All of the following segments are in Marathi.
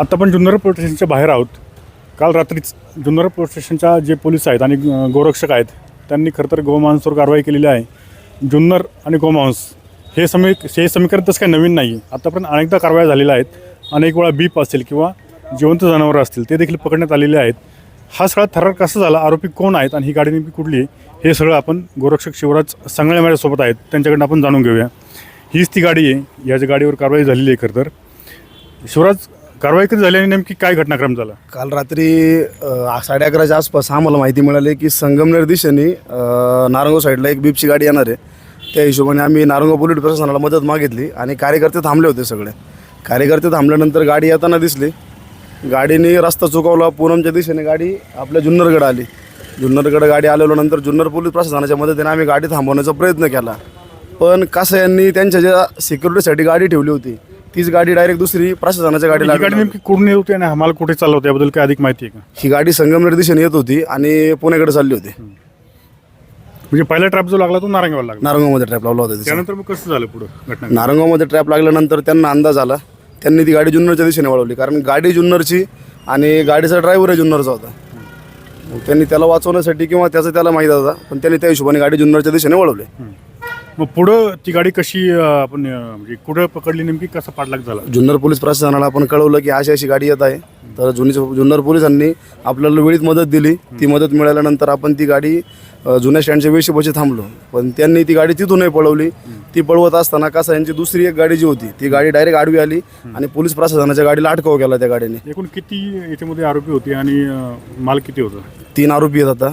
आत्ता आपण जुन्नर पोलीस स्टेशनच्या बाहेर आहोत. काल रात्रीच जुन्नर पोलीस स्टेशनच्या जे पोलीस आहेत आणि गोरक्षक आहेत त्यांनी खरं तर गोमांसवर कारवाई केलेली आहे. जुन्नर आणि गोमांस हे समी हे समीकरण तसं काही नवीन नाही आहे आतापर्यंत अनेकदा कारवाया झालेल्या आहेत. अनेक वेळा बीप असेल किंवा जिवंत जनावरं असतील ते देखील पकडण्यात आलेले आहेत. हा सगळा थरार कसा झाला आरोपी कोण आहेत आणि ही गाडी नेमकी कुठली आहे हे सगळं आपण गोरक्षक शिवराज संगळे माझ्यासोबत आहेत. त्यांच्याकडनं आपण जाणून घेऊया. हीच ती गाडी आहे. याच्या गाडीवर कारवाई झालेली आहे खरं तर. शिवराज कारवाई कधी झाली आणि नेमकी काय घटनाक्रम झाला? काल रात्री अ, साडे अकराच्या आसपास आम्हाला माहिती मिळाली की संगमनेर दिशेने अ, नारंगाव साईडला एक बीपची गाडी येणार आहे. त्या हिशोबाने आम्ही नारंगाव पोलीस प्रशासनाला मदत मागितली आणि कार्यकर्ते थांबले होते सगळे. कार्यकर्ते थांबल्यानंतर गाडी येताना दिसली. गाडीने रस्ता चुकवला पूनमच्या दिशेने गाडी आपल्या जुन्नरगड आली. जुन्नरगड गाडी आल्यानंतर जुन्नर पोलीस प्रशासनाच्या मदतीने आम्ही गाडी थांबवण्याचा प्रयत्न केला. पण कसं यांनी त्यांच्या ज्या सिक्युरिटीसाठी गाडी ठेवली होती तीच गाडी डायरेक्ट दुसरी प्रशासनाच्या ही गाडी गाडीला नेमकी कुठून येत होती आणि आम्हाला कुठे चाललं होतं? याबद्दल काय अधिक माहिती आहे का? ही गाडी संगमनेर दिशेने येत होती आणि पुण्याकडे चालली होती. म्हणजे पहिला ट्रॅप जो लागला तो नारंगावर लागला. नारंगावमध्ये ट्रॅप लावला होता तिचा. त्यानंतर मग कसं झालं पुढं घटना? नारंगावमध्ये ट्रॅप लागल्यानंतर त्यांना अंदाज आला. त्यांनी ती गाडी जुन्नरच्या दिशेने वळवली. कारण गाडी जुन्नरची आणि गाडीचा ड्रायव्हर जुन्नरचा होता. मग त्यांनी त्याला वाचवण्यासाठी किंवा त्याचं त्याला माहीत होता पण त्यांनी त्या हिशोबाने गाडी जुन्नरच्या दिशेने वळवली. मग पुढं ती गाडी कशी अं, आपण अं, म्हणजे कुठं पकडली नेमकी? कसा पाठलाग झाला? जुन्नर पोलीस प्रशासनाला आपण कळवलं की अशी अशी गाडी येत आहे. तर जुनी जुन्नर पोलिसांनी आपल्याला वेळीत मदत दिली. ती मदत मिळाल्यानंतर आपण ती गाडी अ, जुन्या स्टँडच्या वेशीपाशी थांबलो. पण त्यांनी ती गाडी तिथूनही पळवली. ती पळवत असताना कसं यांची दुसरी एक गाडी जी होती ती गाडी डायरेक्ट आडवी आली आणि पोलीस प्रशासनाच्या गाडीला अटकाव केला त्या गाडीने. एकूण किती याच्यामध्ये आरोपी होते आणि अं, माल किती होता? तीन आरोपी येत आता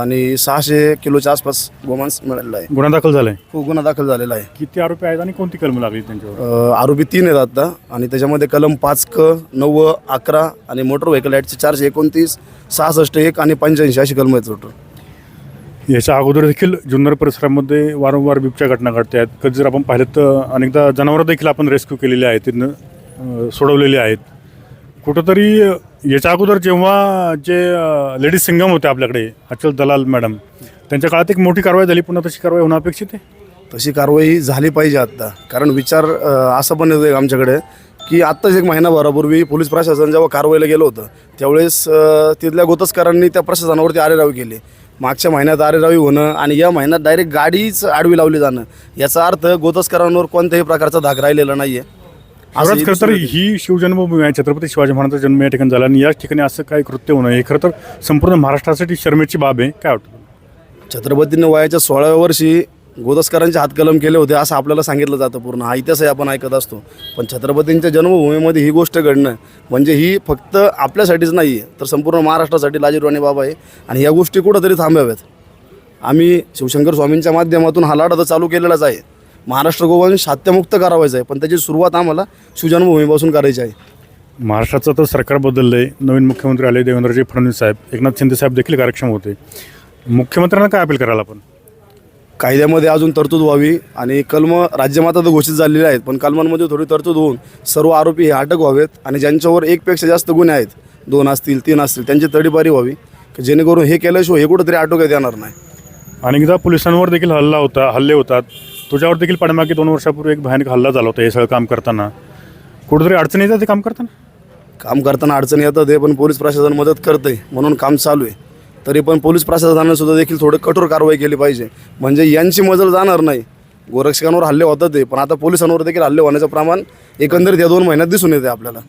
आणि सहाशे किलोच्या आसपास गोमांस मिळालेला आहे. गुन्हा दाखल झालाय? खूप गुन्हा दाखल झालेला आहे. किती आरोपी आहेत आणि कोणती कलम लागली त्यांच्यावर? अ, आरोपी तीन आहेत आता आणि त्याच्यामध्ये कलम पाच क नऊ अकरा आणि मोटर व्हेकल ॲक्टचे चारशे एकोणतीस सहासष्ट एक आणि पंच्याऐंशी अशी कलम आहेत टोटल याच्या अगोदर देखील जुन्नर परिसरामध्ये वारंवार बिबच्या घटना घडत आहेत. कधी जर आपण पाहिलं तर अनेकदा जनावरं देखील आपण रेस्क्यू केलेली आहेत. तिथनं सोडवलेले सोडवलेली आहेत. कुठंतरी याच्या अगोदर जेव्हा जे लेडीज सिंगम होते आपल्याकडे अचल दलाल मॅडम त्यांच्या काळात एक मोठी कारवाई झाली. पुन्हा तशी कारवाई होणं अपेक्षित आहे? तशी कारवाई झाली पाहिजे आत्ता कारण विचार असं पण येतो आमच्याकडे की आत्ताच एक महिनाभरापूर्वी पोलीस प्रशासन जेव्हा कारवाईला गेलं होतं त्यावेळेस तिथल्या गोतस्करांनी त्या प्रशासनावरती आरेरावी केली. मागच्या महिन्यात आरेरावी होणं आणि या महिन्यात डायरेक्ट गाडीच आडवी लावली जाणं याचा अर्थ गोतस्करांवर कोणत्याही प्रकारचा धाक राहिलेला नाही आहे खरंच खरं तर ही शिवजन्मभूमी आहे. छत्रपती शिवाजी महाराजांचा जन्म या ठिकाणी झाला आणि याच ठिकाणी असं काही कृत्य होणं हे खरं तर संपूर्ण महाराष्ट्रासाठी शर्मेची बाब आहे. काय वाटतं? छत्रपतींनी वयाच्या सोळाव्या वर्षी गोदस्करांचे हातकलम केले होते असं आपल्याला सांगितलं जातं पूर्ण. हा इतिहासही आपण ऐकत असतो. पण छत्रपतींच्या जन्मभूमीमध्ये ही गोष्ट घडणं म्हणजे ही फक्त आपल्यासाठीच नाही आहे तर संपूर्ण महाराष्ट्रासाठी लाजीरवाणी बाबा आहे. आणि या गोष्टी कुठंतरी थांबाव्यात. आम्ही शिवशंकर स्वामींच्या माध्यमातून हा लढा तर चालू केलेलाच आहे. महाराष्ट्र गोवंश हत्यामुक्त करावायचं आहे पण त्याची सुरुवात आम्हाला शिवजन्मभूमीपासून करायची आहे. महाराष्ट्राचं तर सरकार बदललं आहे नवीन मुख्यमंत्री आले देवेंद्रजी फडणवीस साहेब एकनाथ शिंदे साहेब देखील कार्यक्षम होते. मुख्यमंत्र्यांना काय अपील करायला आपण? कायद्यामध्ये अजून तरतूद व्हावी आणि कलम राज्यमाता तर घोषित झालेले आहेत पण कलमांमध्ये थोडी तरतूद होऊन सर्व आरोपी हे अटक व्हावेत आणि ज्यांच्यावर एकपेक्षा जास्त गुन्हे आहेत दोन असतील तीन असतील त्यांची तडीपारी व्हावी की जेणेकरून हे केल्याशिवाय हे कुठंतरी आटोक्यात येणार नाही. अनेकदा पोलिसांवर देखील हल्ला होता हल्ले होतात. तुझ्यावर देखील पाठीमागे दोन वर्षापूर्वी एक भयानक हल्ला झाला होता हे सगळं काम करताना. कुठेतरी अडचण येतात ते काम करताना? काम करताना अडचणी येतात हे पण पोलीस प्रशासन मदत करते म्हणून काम चालू आहे. तरी पण पोलीस प्रशासनाने सुद्धा देखील थोडं कठोर कारवाई केली पाहिजे. म्हणजे यांची मजल जाणार नाही. गोरक्षकांवर हल्ले होतात ते पण आता पोलिसांवर देखील हल्ले होण्याचं प्रमाण एकंदरीत या दोन महिन्यात दिसून येते आपल्याला.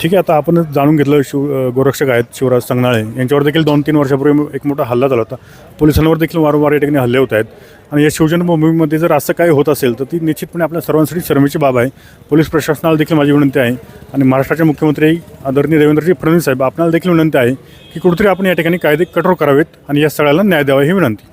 ठीक आहे आता आपण जाणून घेतलं शिव गोरक्षक आहेत शिवराज संगनाळे. यांच्यावर देखील दोन तीन वर्षापूर्वी एक मोठा हल्ला झाला होता. पोलिसांवर देखील वारंवार या ठिकाणी हल्ले होत आहेत. आणि या शिवजन्मभूमीमध्ये जर असं काही होत असेल तर ती निश्चितपणे आपल्या सर्वांसाठी शर्मेची बाब आहे. पोलीस प्रशासनाला देखील माझी विनंती आहे. आणि महाराष्ट्राचे मुख्यमंत्री आदरणीय देवेंद्रजी फडणवीस साहेब आपल्याला देखील विनंती आहे की कुठेतरी आपण या ठिकाणी कायदे कठोर करावेत आणि या सगळ्याला न्याय द्यावा ही विनंती.